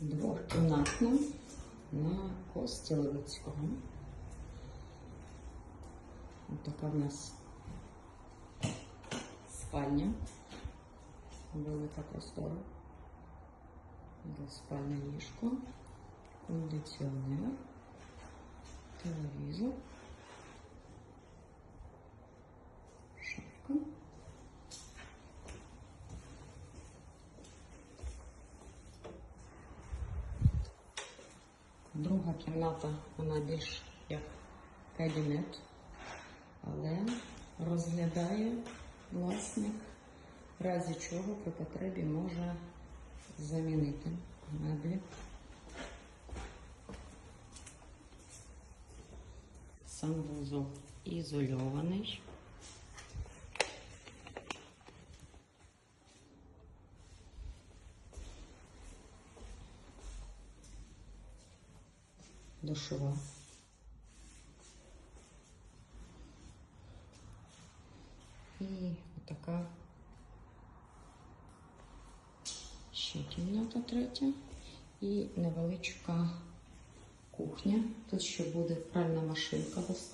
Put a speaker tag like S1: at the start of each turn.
S1: двохкімнатна на Костіловицького. Ось така в нас спальня. Велика простора. Спальне ліжко, кондиціонер, телевізор, Друга кімната, вона більш як кабінет, але розглядає власник, в разі чого при потребі може замінити меблі. Санвузол ізольований. Душова. І отака ще кімната третя і невеличка кухня. Тут ще буде пральна машинка машина.